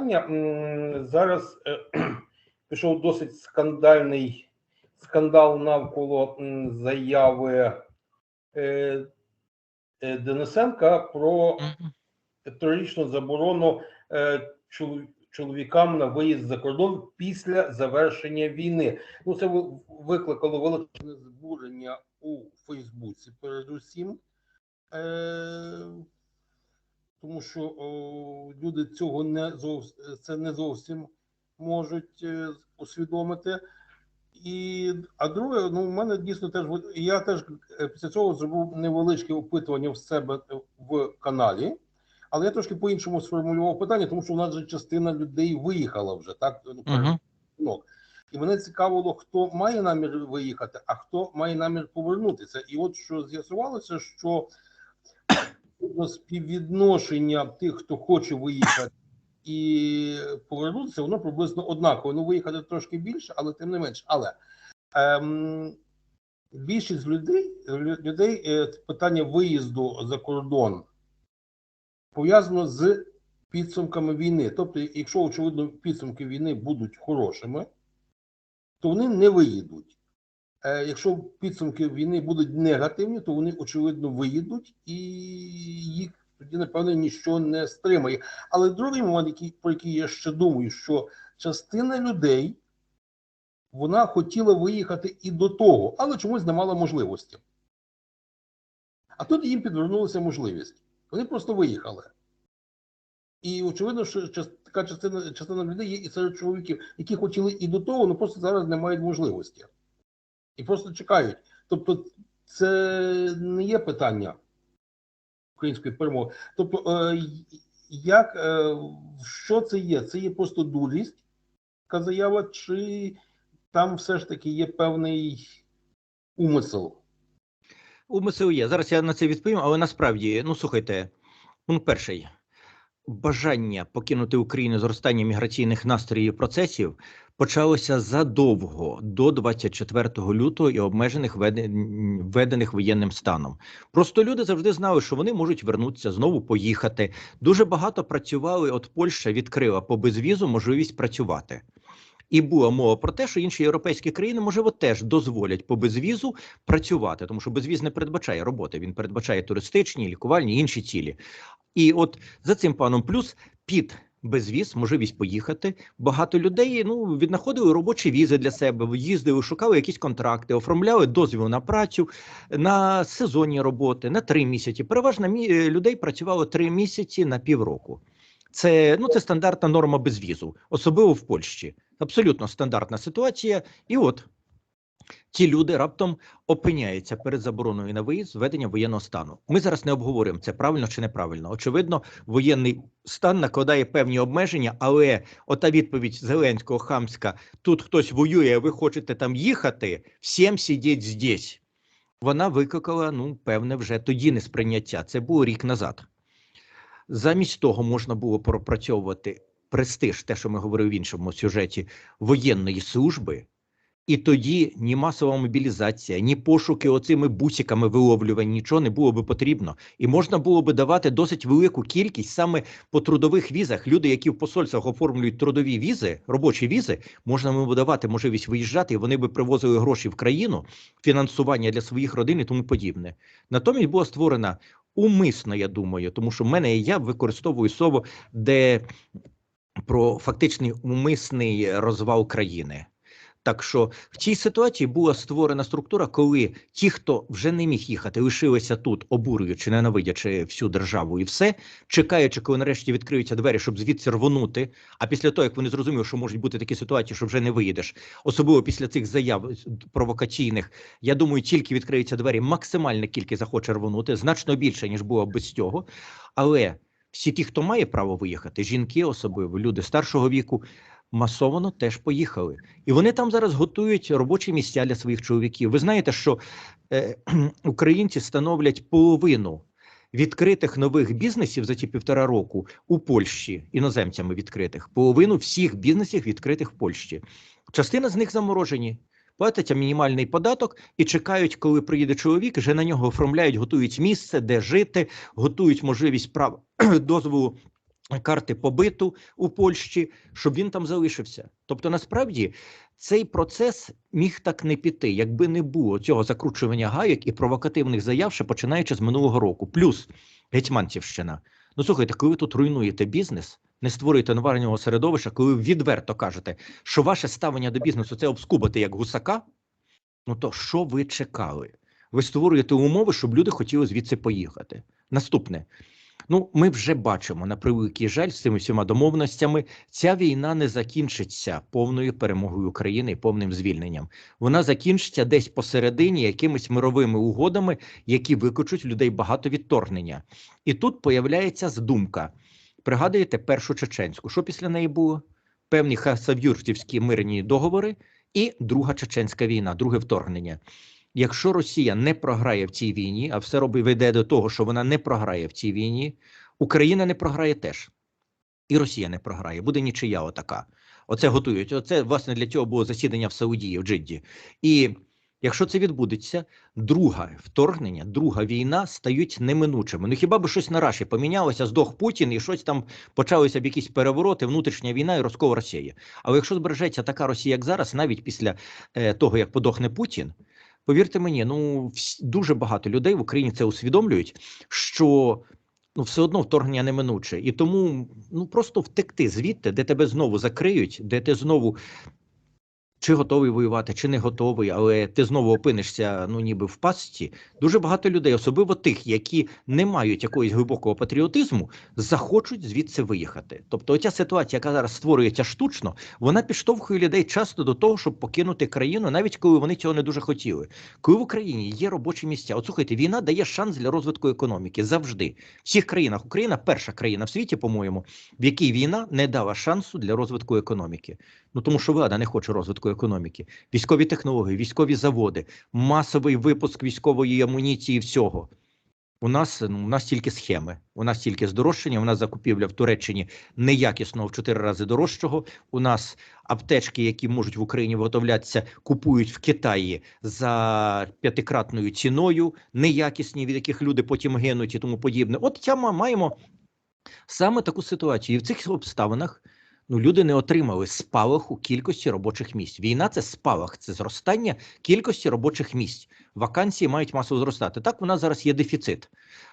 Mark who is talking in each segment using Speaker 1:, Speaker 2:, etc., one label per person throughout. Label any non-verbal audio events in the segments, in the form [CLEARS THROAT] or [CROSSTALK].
Speaker 1: питання. Зараз е, [CLEARS THROAT] пішов досить скандальний скандал навколо заяви е, е, Денисенка про трирічну заборону чоловікам на виїзд за кордон після завершення війни. Ну, це викликало величезне збурення у Фейсбуці, передусім. Тому що о, люди цього не зовс... це не зовсім можуть е, усвідомити. І, а друге, ну, у мене дійсно теж я теж е, після цього зробив невеличке опитування в себе в каналі, але я трошки по-іншому сформулював питання, тому що у нас же частина людей виїхала вже, так? Ну,
Speaker 2: Мгм.
Speaker 1: жінок. І мене цікавило, хто має намір виїхати, а хто має намір повернутися. І от що з'ясувалося, що співвідношення тих, хто хоче виїхати і повернутися, воно приблизно однаково. Ну, виїхати трошки більше, але тим не менш. Але ем, більшість людей, людей е, питання виїзду за кордон пов'язано з підсумками війни. Тобто, якщо очевидно підсумки війни будуть хорошими, то вони не виїдуть. Е, якщо підсумки війни будуть негативні, то вони очевидно виїдуть і їх тоді, напевно, нічого не стримає. Але другий момент, який, про який я ще думаю, що частина людей вона хотіла виїхати і до того, але чомусь не мала можливості. А тут їм підвернулася можливість. Вони просто виїхали. І очевидно, що така частина, частина людей є і серед чоловіків, які хотіли і до того, але просто зараз не мають можливості. І просто чекають. Тобто, це не є питання української перемоги. Тобто, е, як, е, що це є? Це є просто дурість, така заява, чи там все ж таки є певний умисел?
Speaker 2: Умисел є. Зараз я на це відповім, але насправді, ну слухайте, пункт перший. Бажання покинути Україну зростання міграційних настроїв і процесів почалося задовго до 24 лютого і обмежених введен- введених воєнним станом. Просто люди завжди знали, що вони можуть вернутися, знову поїхати. Дуже багато працювали. От Польща відкрила по безвізу можливість працювати. І була мова про те, що інші європейські країни, можливо, теж дозволять по безвізу працювати, тому що безвіз не передбачає роботи, він передбачає туристичні, лікувальні інші цілі. І от за цим планом, плюс під безвіз, можливість поїхати. Багато людей ну віднаходили робочі візи для себе, їздили, шукали якісь контракти, оформляли дозвіл на працю на сезонні роботи на три місяці. Переважно е, людей працювало три місяці на півроку. Це ну це стандартна норма безвізу, особливо в Польщі. Абсолютно стандартна ситуація. І от ті люди раптом опиняються перед забороною на виїзд введення воєнного стану. Ми зараз не обговорюємо це правильно чи неправильно. Очевидно, воєнний стан накладає певні обмеження, але ота відповідь Зеленського хамська: тут хтось воює, ви хочете там їхати, всім сидіть здесь. Вона викликала ну певне вже тоді несприйняття. Це було рік назад. Замість того можна було пропрацьовувати престиж, те, що ми говорили в іншому сюжеті воєнної служби. І тоді ні масова мобілізація, ні пошуки оцими бусиками виловлювання, нічого не було би потрібно. І можна було би давати досить велику кількість саме по трудових візах. Люди, які в посольствах оформлюють трудові візи, робочі візи, можна було давати можливість виїжджати, і вони би привозили гроші в країну, фінансування для своїх родин і тому подібне. Натомість була створена умисно, я думаю, тому що в мене і я використовую слово, де про фактичний умисний розвал країни. Так що в цій ситуації була створена структура, коли ті, хто вже не міг їхати, лишилися тут, обурюючи, ненавидячи всю державу і все, чекаючи, коли нарешті відкриються двері, щоб звідси рвонути. А після того, як вони зрозуміли, що можуть бути такі ситуації, що вже не виїдеш, особливо після цих заяв провокаційних, я думаю, тільки відкриються двері, максимальна кількість захоче рвонути, значно більше ніж було без цього. Але всі ті, хто має право виїхати, жінки, особливо люди старшого віку, масово теж поїхали. І вони там зараз готують робочі місця для своїх чоловіків. Ви знаєте, що е, [CLEARS THROAT] українці становлять половину відкритих нових бізнесів за ті півтора року у Польщі іноземцями відкритих, половину всіх бізнесів відкритих в Польщі. Частина з них заморожені. Платять мінімальний податок і чекають, коли приїде чоловік, вже на нього оформляють, готують місце, де жити, готують можливість прав [CLEARS THROAT] дозволу карти побиту у Польщі, щоб він там залишився. Тобто, насправді, цей процес міг так не піти, якби не було цього закручування гайок і провокативних заяв, ще починаючи з минулого року. Плюс Гетьманцівщина. Ну слухайте, коли ви тут руйнуєте бізнес, не створюєте новарного середовища, коли ви відверто кажете, що ваше ставлення до бізнесу це обскубати як гусака, ну то що ви чекали? Ви створюєте умови, щоб люди хотіли звідси поїхати. Наступне. Ну, ми вже бачимо на превеликий жаль з цими всіма домовленостями. Ця війна не закінчиться повною перемогою України і повним звільненням. Вона закінчиться десь посередині якимись мировими угодами, які викличуть людей багато відторгнення. І тут появляється здумка. Пригадуєте першу чеченську? Що після неї було? Певні хасавюртівські мирні договори і Друга чеченська війна, друге вторгнення. Якщо Росія не програє в цій війні, а все робить веде до того, що вона не програє в цій війні, Україна не програє теж. І Росія не програє. Буде нічия отака. Оце готують. Оце, власне, для цього було засідання в Саудії, в Джидді. І якщо це відбудеться, друге вторгнення, друга війна стають неминучими. Ну хіба би щось на Раші помінялося, здох Путін і щось там почалися б якісь перевороти, внутрішня війна і розкол Росії. Але якщо збережеться така Росія, як зараз, навіть після е, того, як подохне Путін, повірте мені, ну дуже багато людей в Україні це усвідомлюють, що ну все одно вторгнення неминуче, і тому ну просто втекти звідти, де тебе знову закриють, де ти знову. Чи готовий воювати, чи не готовий, але ти знову опинишся, ну ніби в пастці. Дуже багато людей, особливо тих, які не мають якогось глибокого патріотизму, захочуть звідси виїхати. Тобто, оця ситуація, яка зараз створюється штучно, вона підштовхує людей часто до того, щоб покинути країну, навіть коли вони цього не дуже хотіли. Коли в Україні є робочі місця, от слухайте, війна дає шанс для розвитку економіки завжди. В всіх країнах Україна перша країна в світі, по-моєму, в якій війна не дала шансу для розвитку економіки. Ну тому що влада не хоче розвитку економіки, військові технології, військові заводи, масовий випуск військової амуніції. Всього у нас ну, у нас тільки схеми. У нас тільки здорожчання. У нас закупівля в Туреччині неякісного в чотири рази дорожчого. У нас аптечки, які можуть в Україні виготовлятися, купують в Китаї за п'ятикратною ціною, неякісні, від яких люди потім гинуть і тому подібне. От ця маємо саме таку ситуацію. І в цих обставинах ну, люди не отримали спалаху кількості робочих місць. Війна це спалах, це зростання кількості робочих місць. Вакансії мають масово зростати. Так, у нас зараз є дефіцит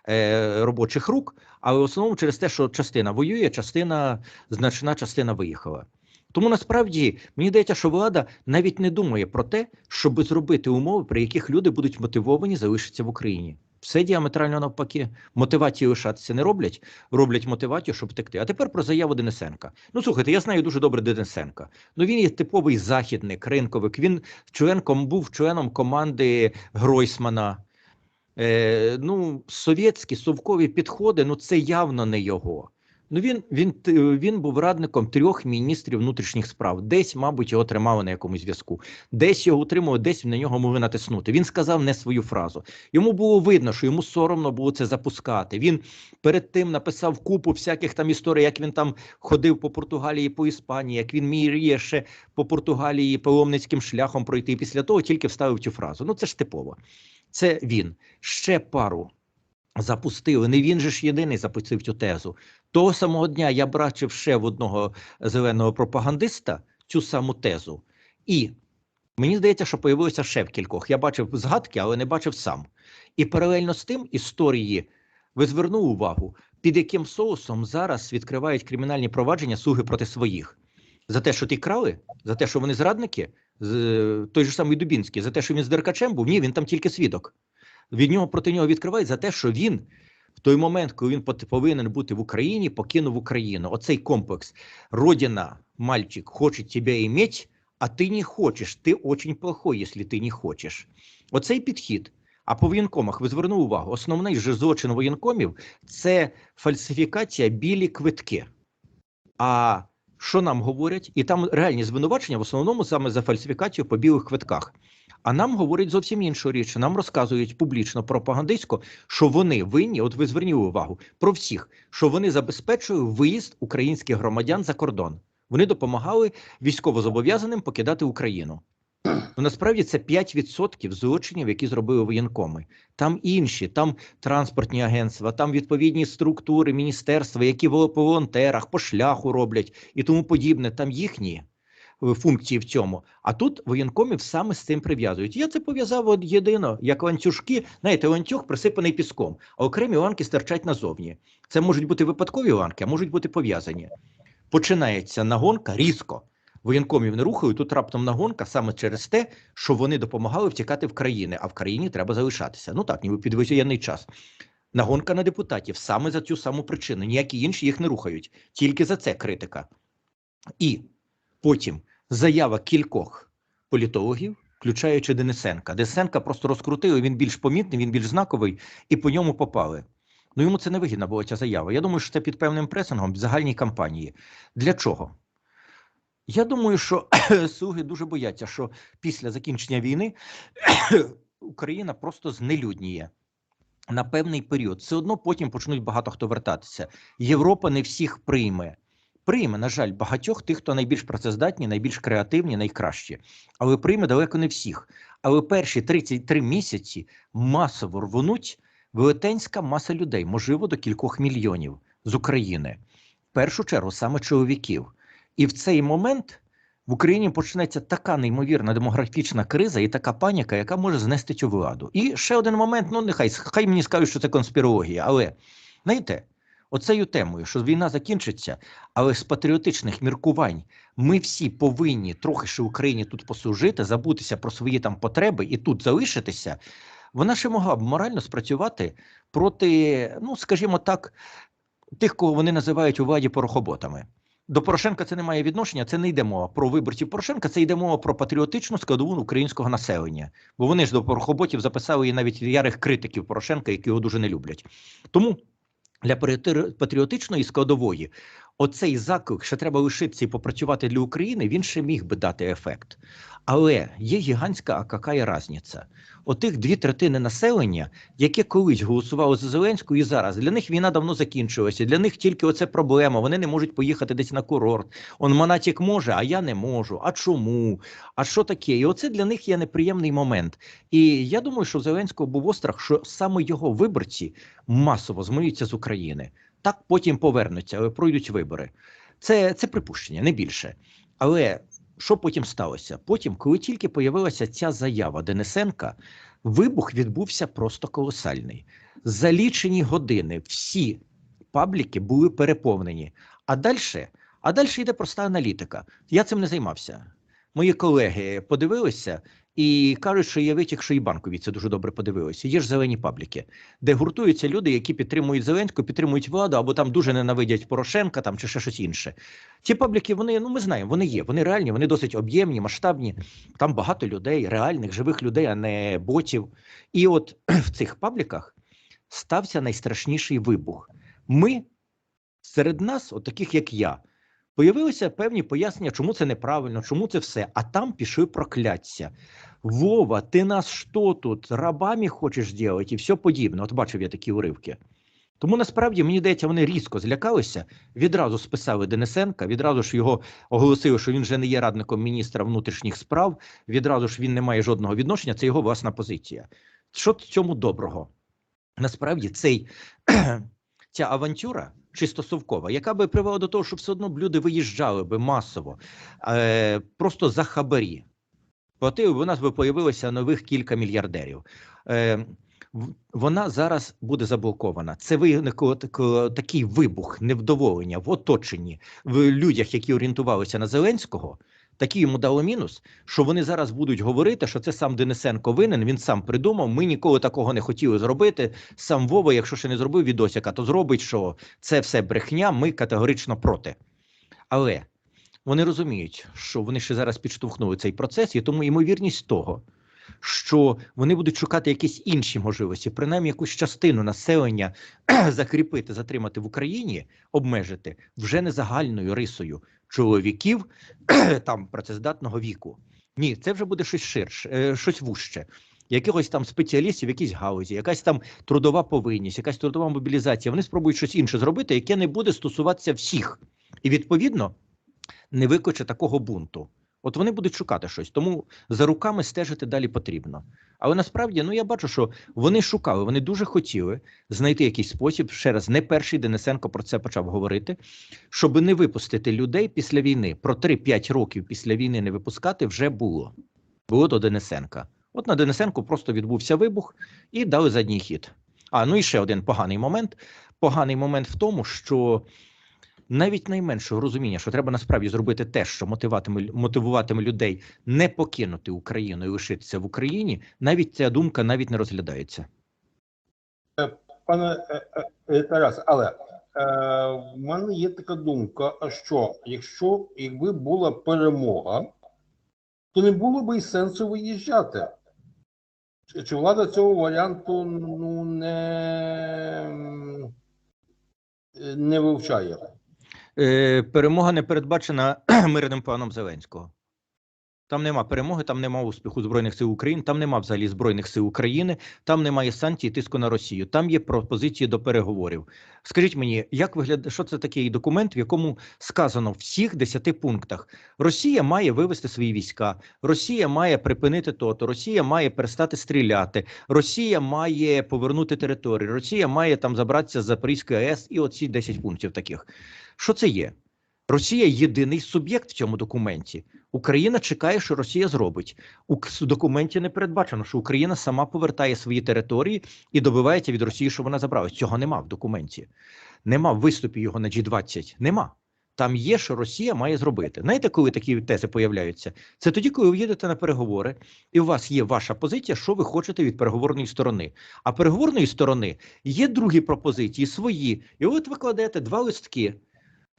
Speaker 2: е, робочих рук, але в основному через те, що частина воює, частина значна частина виїхала. Тому насправді мені здається, що влада навіть не думає про те, щоб зробити умови, при яких люди будуть мотивовані залишитися в Україні. Все діаметрально навпаки. Мотивації лишатися не роблять, роблять мотивацію, щоб втекти. А тепер про заяву Денисенка. Ну слухайте, я знаю дуже добре Денисенка. Ну він є типовий західник, ринковик. Він членком був членом команди Гройсмана. Е, ну, совєтські совкові підходи, ну це явно не його. Ну він, він, він був радником трьох міністрів внутрішніх справ. Десь, мабуть, його тримали на якомусь зв'язку, десь його утримували, десь на нього могли натиснути. Він сказав не свою фразу. Йому було видно, що йому соромно було це запускати. Він перед тим написав купу всяких там історій, як він там ходив по Португалії, по Іспанії, як він мріє ще по Португалії паломницьким шляхом пройти. І після того тільки вставив цю фразу. Ну це ж типово. Це він. Ще пару запустили. Не він же ж єдиний запустив цю тезу. Того самого дня я бачив ще в одного зеленого пропагандиста цю саму тезу. І мені здається, що появилося ще в кількох. Я бачив згадки, але не бачив сам. І паралельно з тим історії ви звернули увагу, під яким соусом зараз відкривають кримінальні провадження слуги проти своїх. За те, що ті крали, за те, що вони зрадники, з той же самий Дубінський, за те, що він з Деркачем був, ні, він там тільки свідок. Від нього проти нього відкривають за те, що він в той момент, коли він повинен бути в Україні, покинув Україну. Оцей комплекс. Родина, мальчик, хоче тебе іметь, а ти не хочеш. Ти очень плохой, якщо ти не хочеш. Оцей підхід. А по воєнкомах ви звернули увагу, основний же злочин воєнкомів це фальсифікація білі квитки. А що нам говорять? І там реальні звинувачення в основному саме за фальсифікацію по білих квитках. А нам говорять зовсім іншу річ. Нам розказують публічно пропагандистсько, що вони винні. От ви звернули увагу про всіх, що вони забезпечують виїзд українських громадян за кордон. Вони допомагали військовозобов'язаним покидати Україну. Ну, насправді це 5% злочинів, які зробили воєнкоми. Там інші, там транспортні агентства, там відповідні структури, міністерства, які по волонтерах, по шляху роблять і тому подібне. Там їхні функції в цьому. А тут воєнкомів саме з цим прив'язують. Я це пов'язав от єдино, як ланцюжки. Знаєте, ланцюг присипаний піском, а окремі ланки стирчать назовні. Це можуть бути випадкові ланки, а можуть бути пов'язані. Починається нагонка різко. Воєнкомів не рухають, тут раптом нагонка саме через те, що вони допомагали втікати в країни, а в країні треба залишатися. Ну так, ніби під воєнний час. Нагонка на депутатів саме за цю саму причину. Ніякі інші їх не рухають. Тільки за це критика. І потім заява кількох політологів, включаючи Денисенка. Денисенка просто розкрутили, він більш помітний, він більш знаковий, і по ньому попали. Ну йому це не вигідна була ця заява. Я думаю, що це під певним пресингом в загальній кампанії. Для чого? Я думаю, що [CLEARS THROAT] слуги дуже бояться, що після закінчення війни [CLEARS THROAT] Україна просто знелюдніє на певний період. Все одно потім почнуть багато хто вертатися. Європа не всіх прийме. Прийме, на жаль, багатьох тих, хто найбільш працездатні, найбільш креативні, найкращі. Але прийме далеко не всіх. Але перші 33 місяці масово рвонуть велетенська маса людей, можливо, до кількох мільйонів з України. В першу чергу саме чоловіків. І в цей момент в Україні почнеться така неймовірна демографічна криза і така паніка, яка може знести цю владу. І ще один момент: ну нехай хай мені скажуть, що це конспірологія, але знаєте, оцею темою, що війна закінчиться, але з патріотичних міркувань ми всі повинні трохи ще Україні тут послужити, забутися про свої там потреби і тут залишитися. Вона ще могла б морально спрацювати проти, ну скажімо так, тих, кого вони називають у владі порохоботами. До Порошенка це не має відношення. Це не йде мова про виборців Порошенка, це йде мова про патріотичну складову українського населення. Бо вони ж до порохоботів записали і навіть ярих критиків Порошенка, які його дуже не люблять. Тому для патріоти- патріотичної складової оцей заклик, що треба лишитися і попрацювати для України, він ще міг би дати ефект. Але є гігантська, а яка різниця? Отих дві третини населення, яке колись голосувало за Зеленську, і зараз для них війна давно закінчилася. Для них тільки оце проблема. Вони не можуть поїхати десь на курорт. Он Монатік може, а я не можу. А чому? А що таке? І оце для них є неприємний момент. І я думаю, що Зеленського був острах, що саме його виборці масово змиються з України. Так потім повернуться, але пройдуть вибори. Це, це припущення, не більше. Але що потім сталося? Потім, коли тільки появилася ця заява Денисенка, вибух відбувся просто колосальний. За лічені години всі пабліки були переповнені. А далі, а далі йде проста аналітика. Я цим не займався. Мої колеги подивилися і кажуть, що є витік, що і банкові це дуже добре подивилися. Є ж зелені пабліки, де гуртуються люди, які підтримують Зеленську, підтримують владу або там дуже ненавидять Порошенка там чи ще щось інше. Ті пабліки, вони ну ми знаємо, вони є, вони реальні, вони досить об'ємні, масштабні. Там багато людей, реальних живих людей, а не ботів. І от [CLEARS THROAT] в цих пабліках стався найстрашніший вибух. Ми серед нас, от таких як я, появилися певні пояснення, чому це неправильно, чому це все. А там пішли прокляття. Вова, ти нас що тут рабами хочеш зробити і все подібне. От бачив я такі уривки. Тому насправді мені здається, вони різко злякалися, відразу списали Денисенка, відразу ж його оголосили, що він вже не є радником міністра внутрішніх справ, відразу ж він не має жодного відношення, це його власна позиція. Що в цьому доброго? Насправді цей, [CLEARS THROAT] ця авантюра чисто совкова, яка би привела до того, що все одно люди виїжджали би масово, е, просто за хабарі. Проте у нас би появилося нових кілька мільярдерів. Е, вона зараз буде заблокована. Це виникло такий вибух невдоволення в оточенні в людях, які орієнтувалися на Зеленського. Такий йому дало мінус, що вони зараз будуть говорити, що це сам Денисенко винен. Він сам придумав. Ми ніколи такого не хотіли зробити. Сам Вова, якщо ще не зробив відосика, то зробить, що це все брехня. Ми категорично проти. Але вони розуміють, що вони ще зараз підштовхнули цей процес, і тому ймовірність того, що вони будуть шукати якісь інші можливості, принаймні якусь частину населення [CLEARS THROAT] закріпити, затримати в Україні, обмежити вже не загальною рисою чоловіків [CLEARS THROAT] там працездатного віку. Ні, це вже буде щось ширше, е, щось вужче. Якихось там спеціалістів, в якійсь галузі, якась там трудова повинність, якась трудова мобілізація. Вони спробують щось інше зробити, яке не буде стосуватися всіх, і відповідно не викличе такого бунту. От вони будуть шукати щось, тому за руками стежити далі потрібно. Але насправді, ну я бачу, що вони шукали, вони дуже хотіли знайти якийсь спосіб. Ще раз, не перший Денисенко про це почав говорити, щоб не випустити людей після війни. Про 3-5 років після війни не випускати вже було. Було до Денисенка. От на Денисенку просто відбувся вибух і дали задній хід. А ну і ще один поганий момент. Поганий момент в тому, що навіть найменшого розуміння, що треба насправді зробити те, що мотиватиме мотивуватиме людей не покинути Україну і лишитися в Україні, навіть ця думка навіть не розглядається.
Speaker 1: Пане е, е, е, Тарас, але е, в мене є така думка, що якщо якби була перемога, то не було б і сенсу виїжджати. Чи, влада цього варіанту ну не, е, не вивчає?
Speaker 2: Е, перемога не передбачена [CLEARS THROAT] мирним планом Зеленського. Там нема перемоги, там нема успіху Збройних сил України, там нема взагалі Збройних сил України, там немає санкцій, тиску на Росію, там є пропозиції до переговорів. Скажіть мені, як виглядає, що це такий документ, в якому сказано в всіх десяти пунктах: Росія має вивести свої війська, Росія має припинити то-то, Росія має перестати стріляти, Росія має повернути територію, Росія має там забратися з Запорізької АЕС і оці 10 пунктів таких. Що це є? Росія єдиний суб'єкт в цьому документі. Україна чекає, що Росія зробить. У документі не передбачено, що Україна сама повертає свої території і добивається від Росії, що вона забрала. Цього нема в документі. Нема в виступі його на G20. Нема. Там є, що Росія має зробити. Знаєте, коли такі тези появляються? Це тоді, коли ви їдете на переговори, і у вас є ваша позиція, що ви хочете від переговорної сторони. А переговорної сторони є другі пропозиції, свої. І от ви кладете два листки: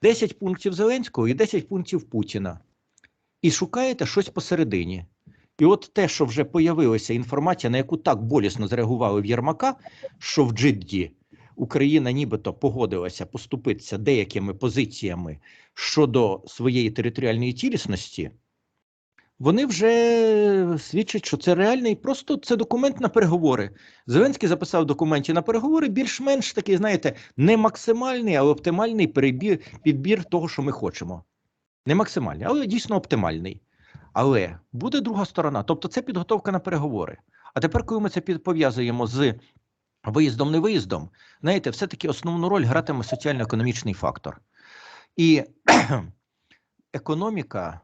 Speaker 2: 10 пунктів Зеленського і 10 пунктів Путіна і шукаєте щось посередині. І от те, що вже появилася інформація, на яку так болісно зреагували в Єрмака, що в Джидді Україна нібито погодилася поступитися деякими позиціями щодо своєї територіальної цілісності, вони вже свідчать, що це реальний, просто це документ на переговори. Зеленський записав документі на переговори більш-менш такий, знаєте, не максимальний, а оптимальний перебір, підбір того, що ми хочемо. Не максимальний, але дійсно оптимальний. Але буде друга сторона, тобто це підготовка на переговори. А тепер, коли ми це пов'язуємо з виїздом, не виїздом, знаєте, все-таки основну роль гратиме соціально-економічний фактор. І [CLEARS THROAT] економіка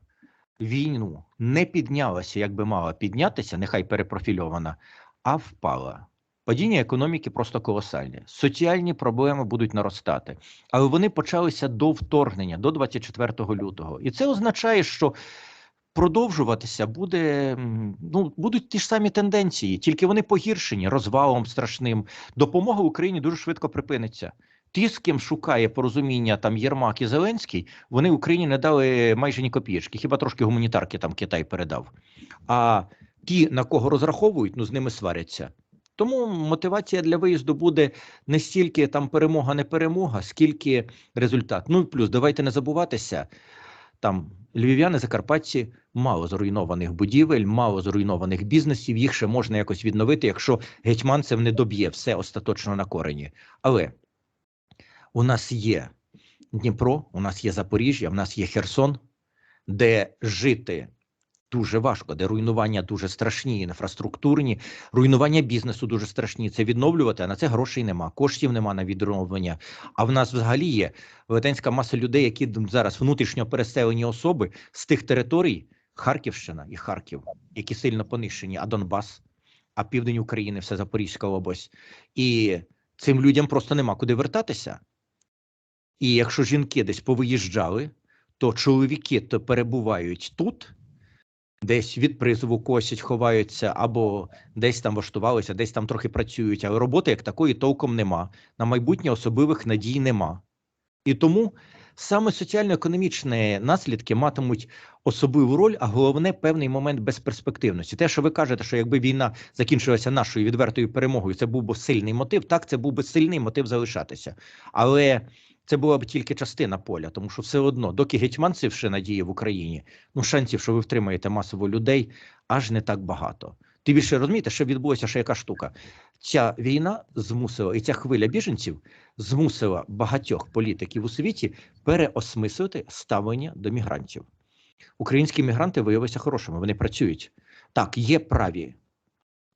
Speaker 2: війну не піднялася, як би мала піднятися, нехай перепрофільована, а впала. Падіння економіки просто колосальне. Соціальні проблеми будуть наростати, але вони почалися до вторгнення, до 24 лютого. І це означає, що продовжуватися буде ну будуть ті ж самі тенденції, тільки вони погіршені розвалом страшним. Допомога Україні дуже швидко припиниться. Ті, з ким шукає порозуміння там Єрмак і Зеленський, вони Україні не дали майже ні копієчки, хіба трошки гуманітарки там Китай передав. А ті, на кого розраховують, ну з ними сваряться. Тому мотивація для виїзду буде не стільки там перемога, не перемога, скільки результат. Ну і плюс давайте не забуватися. Там львів'яни, закарпатці, мало зруйнованих будівель, мало зруйнованих бізнесів. Їх ще можна якось відновити, якщо гетьманцев не доб'є все остаточно на корені. Але у нас є Дніпро, у нас є Запоріжжя, у нас є Херсон, де жити дуже важко, де руйнування дуже страшні, інфраструктурні, руйнування бізнесу дуже страшні. Це відновлювати, а на це грошей нема, коштів нема на відновлення. А в нас взагалі є велетенська маса людей, які зараз внутрішньо переселені особи з тих територій, Харківщина і Харків, які сильно понищені, а Донбас, а південь України, все Запорізька область. І цим людям просто нема куди вертатися. І якщо жінки десь повиїжджали, то чоловіки то перебувають тут, десь від призову косять, ховаються, або десь там влаштувалися, десь там трохи працюють, але роботи як такої толком нема. На майбутнє особливих надій нема. І тому саме соціально-економічні наслідки матимуть особливу роль, а головне певний момент безперспективності. Те, що ви кажете, що якби війна закінчилася нашою відвертою перемогою, це був би сильний мотив. Так, це був би сильний мотив залишатися. Але це була б тільки частина поля, тому що все одно, доки гетьманців ще надіє в Україні, ну шансів, що ви втримаєте масово людей, аж не так багато. Ти більше розумієте, що відбулося ще яка штука. Ця війна змусила, і ця хвиля біженців змусила багатьох політиків у світі переосмислити ставлення до мігрантів. Українські мігранти виявилися хорошими, вони працюють. Так, є праві,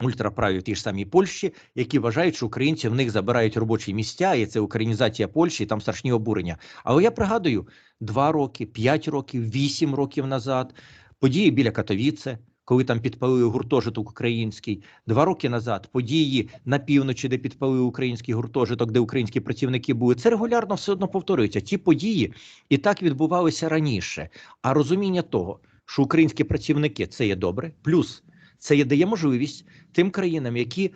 Speaker 2: ультраправі в тій ж самій Польщі, які вважають, що українці в них забирають робочі місця, і це українізація Польщі, і там страшні обурення. Але я пригадую, два роки, п'ять років, вісім років назад події біля Катовіце, коли там підпалили гуртожиток український, два роки назад події на півночі, де підпалили український гуртожиток, де українські працівники були. Це регулярно все одно повторюється. Ті події і так відбувалися раніше. А розуміння того, що українські працівники це є добре, плюс це дає можливість тим країнам, які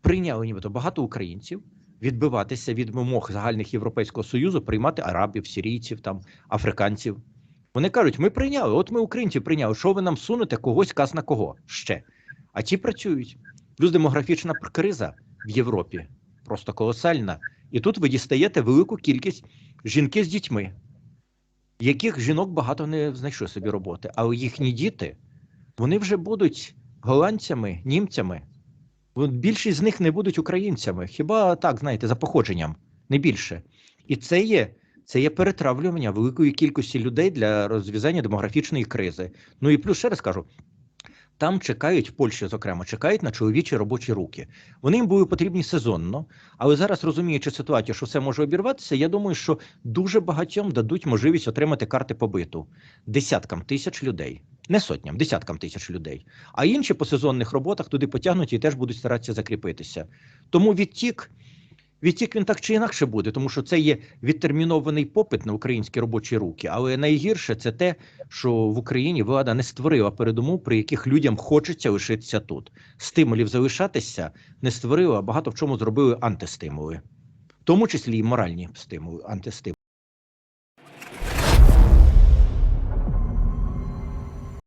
Speaker 2: прийняли нібито багато українців. Відбиватися від вимог загальних Європейського союзу, приймати арабів, сирійців, там африканців. Вони кажуть: ми прийняли, от ми українців прийняли. Що ви нам сунете когось каз на кого ще? А ті працюють. Плюс демографічна криза в Європі просто колосальна. І тут ви дістаєте велику кількість жінки з дітьми, яких жінок багато не знайшли собі роботи, але їхні діти вони вже будуть голландцями, німцями. Більшість з них не будуть українцями. Хіба так, знаєте, за походженням, не більше. І це є, це є перетравлювання великої кількості людей для розв'язання демографічної кризи. Ну і плюс ще раз кажу. Там чекають в Польщі, зокрема, чекають на чоловічі робочі руки. Вони їм були потрібні сезонно, але зараз розуміючи ситуацію, що все може обірватися, я думаю, що дуже багатьом дадуть можливість отримати карти побиту десяткам тисяч людей, не сотням, десяткам тисяч людей. А інші по сезонних роботах туди потягнуть і теж будуть старатися закріпитися. Тому відтік. Відтік він так чи інакше буде, тому що це є відтермінований попит на українські робочі руки. Але найгірше це те, що в Україні влада не створила передумов, при яких людям хочеться лишитися тут. Стимулів залишатися не створила, а багато в чому зробили антистимули, в тому числі і моральні стимули, антистимули.